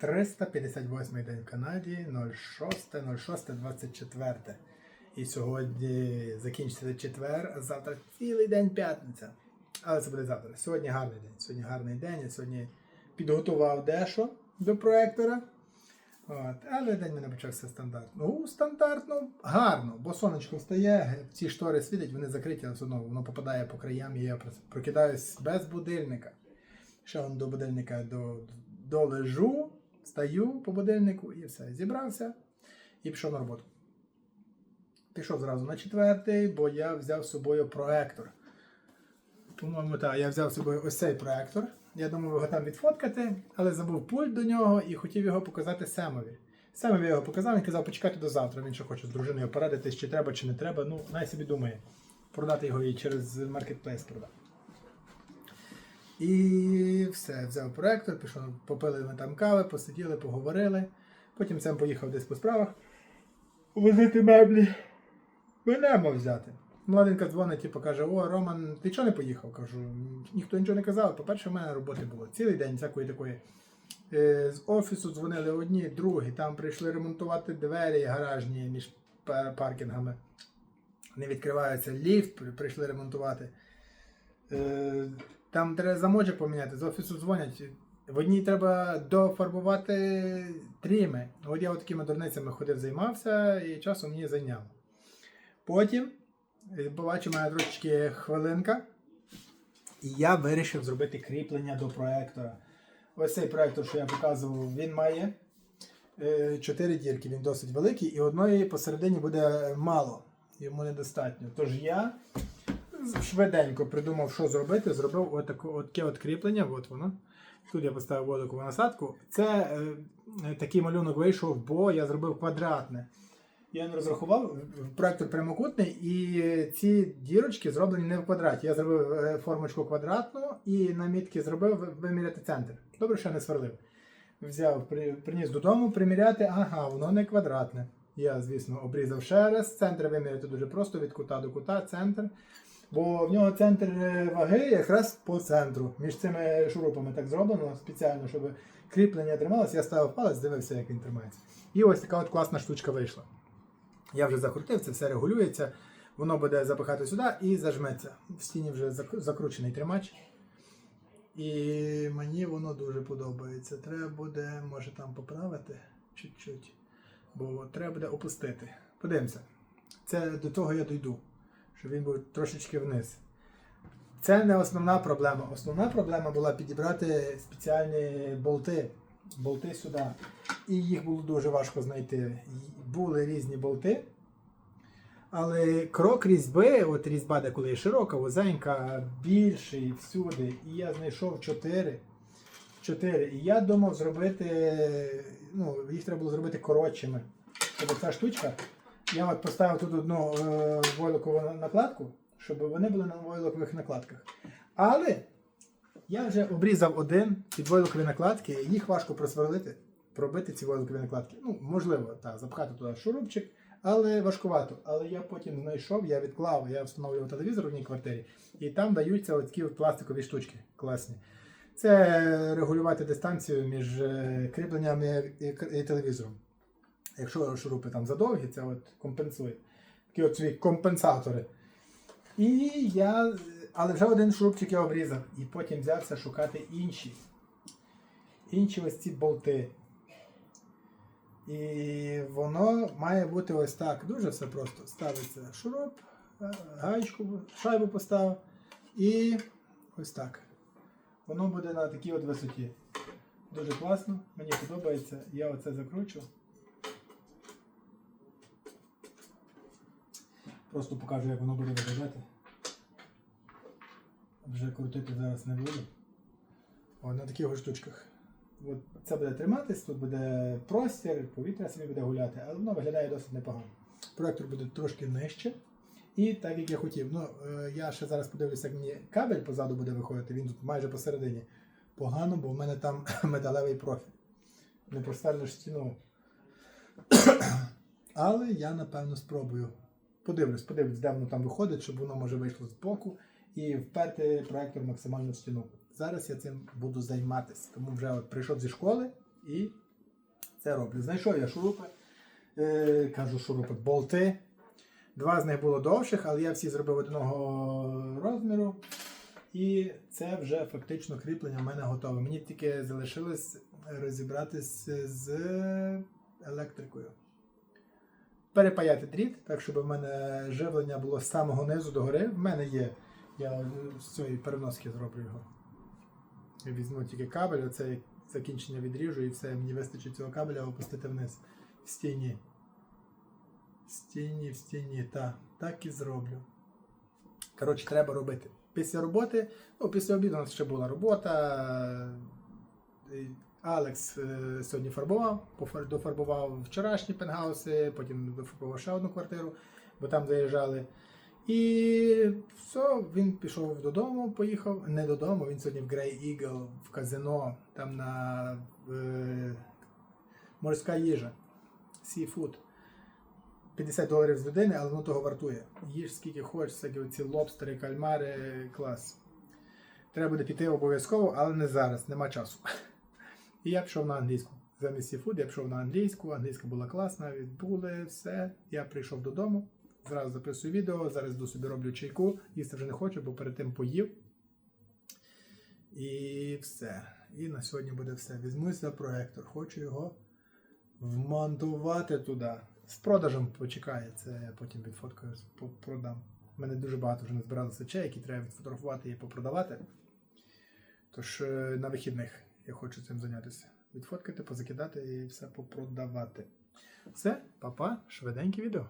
358 день в Канаді, 06.06.24. І сьогодні закінчиться четвер, а завтра цілий день п'ятниця. Але це буде завтра. Сьогодні гарний день. Сьогодні гарний день. Я сьогодні підготував дещо до проектора. От. Але день мене почався стандартно. Ну, стандартно, гарно, бо сонечко встає, ці штори світять, вони закриті, але все одно воно попадає по краям, і я прокидаюсь без будильника. Ще до будильника до, долежу, стаю по будильнику і все. Зібрався і пішов на роботу. Пішов зразу на четвертий, бо я взяв з собою проектор. По-моєму, так, я взяв з собою ось цей проектор. Я думав його там відфоткати, але забув пульт до нього і хотів його показати Семові. Семові його показав, він казав, почекати до завтра. Він ще хоче з дружиною порадитись, чи треба, чи не треба. Ну, най собі думає. Продати його і через маркетплейс продати. І все, взяв проектор, пішов, попили ми там кави, посиділи, поговорили. Потім сам поїхав десь по справах. Возити меблі. Мене взяти. Младенька дзвонить, типу, каже: О, Роман, ти чого не поїхав? Кажу, ніхто нічого не казав. По-перше, в мене роботи було. Цілий день всякої такої. Е, З офісу дзвонили одні, другі, там прийшли ремонтувати двері гаражні між паркінгами. Не відкриваються, ліфт прийшли ремонтувати. Там треба замочок поміняти, з офісу дзвонять. В одній треба дофарбувати тріми. От я от такими дурницями ходив, займався і часу мені зайняло. Потім е, побачив, у мене трошечки хвилинка. І я вирішив зробити кріплення до проектора. Ось цей проектор, що я показував, він має е, дірки, він досить великий, і одної посередині буде мало, йому недостатньо. Тож я швиденько придумав, що зробити. Зробив отаку, от кріплення, от воно. Тут я поставив водикову насадку. Це е, е, такий малюнок вийшов, бо я зробив квадратне. Я не розрахував, проектор прямокутний, і ці дірочки зроблені не в квадраті. Я зробив е, формочку квадратну і на мітки зробив виміряти центр. Добре, що я не сверлив. Взяв, при- приніс додому приміряти, ага, воно не квадратне. Я, звісно, обрізав ще раз. Центр виміряти дуже просто від кута до кута, центр. Бо в нього центр е, ваги якраз по центру. Між цими шурупами так зроблено спеціально, щоб кріплення трималося. Я ставив палець, дивився, як він тримається. І ось така от класна штучка вийшла. Я вже закрутив, це все регулюється. Воно буде запихати сюди і зажметься. В стіні вже закручений тримач. І мені воно дуже подобається. Треба буде, може там поправити чуть-чуть. Бо треба буде опустити. Подивимося. Це до того я дійду, щоб він був трошечки вниз. Це не основна проблема. Основна проблема була підібрати спеціальні болти. Болти сюди. І їх було дуже важко знайти. Були різні болти. Але крок різьби, от різьба, де коли є широка, вузенька, більший всюди. І я знайшов 4. 4. І я думав зробити, ну, їх треба було зробити коротшими. Тобто ця штучка. Я от поставив тут одну е, войлокову накладку, щоб вони були на войлокових накладках. Але я вже обрізав один під войлокові накладки, їх важко просверлити, пробити ці войлокові накладки. Ну, можливо, так, запхати туди шурупчик, але важкувато. Але я потім знайшов, я відклав, я встановлював телевізор в одній квартирі, і там даються такі пластикові штучки класні. Це регулювати дистанцію між е, кріпленнями і телевізором. Якщо шурупи там задовгі, це от компенсує. Такі от свої компенсатори. І я. Але вже один шурупчик я обрізав. І потім взявся шукати інші. Інші ось ці болти. І воно має бути ось так. Дуже все просто. Ставиться шуруп, гаєчку, шайбу поставив. І ось так. Воно буде на такій от висоті. Дуже класно, мені подобається. Я оце закручу. Просто покажу, як воно буде виглядати. Вже крутити зараз не буду. О, на таких штучках. От це буде триматись, тут буде простір, повітря собі буде гуляти, але воно виглядає досить непогано. Проектор буде трошки нижче. І так як я хотів. Ну, е, я ще зараз подивлюся, як мені кабель позаду буде виходити, він тут майже посередині. Погано, бо в мене там металевий профіль. Не просверлиш стіну. Але я напевно спробую. Подивлюсь, подивлюсь, де воно там виходить, щоб воно може вийшло з боку і вперти проектор максимально в стіну. Зараз я цим буду займатися. Тому вже прийшов зі школи і це роблю. Знайшов я шурупи, е, кажу шурупи, болти. Два з них було довших, але я всі зробив одного розміру. І це вже фактично кріплення в мене готове. Мені тільки залишилось розібратися з електрикою. Перепаяти дріт, так щоб в мене живлення було з самого низу до гори. В мене є. Я з цієї переноски зроблю його. Я візьму тільки кабель, оце закінчення відріжу і все, мені вистачить цього кабеля опустити вниз в стіні. В стіні, в стіні, так. Так і зроблю. Коротше, треба робити. Після роботи, ну, після обіду у нас ще була робота. Алекс е, сьогодні фарбував, дофарбував вчорашні пентхауси, потім дофарбував ще одну квартиру, бо там заїжджали. І все, він пішов додому, поїхав. Не додому, він сьогодні в Grey Eagle в казино, там на е, морська їжа, seafood. 50 доларів з людини, але воно того вартує. Їж скільки хочеш, всякі ці лобстери, кальмари, клас. Треба буде піти обов'язково, але не зараз, нема часу. І я пішов на англійську. Замість seafood я пішов на англійську, англійська була класна, відбули все. Я прийшов додому, зразу записую відео, зараз до собі роблю чайку, їсти вже не хочу, бо перед тим поїв. І все. І на сьогодні буде все. Візьмусь за проектор, хочу його вмонтувати туди. З продажем почекає, це я потім відфоткаю, продам. У мене дуже багато вже назбиралося речей, які треба відфотографувати і попродавати. Тож е, на вихідних я хочу цим зайнятися. Відфоткати, позакидати і все попродавати. Все, папа, швиденьке відео.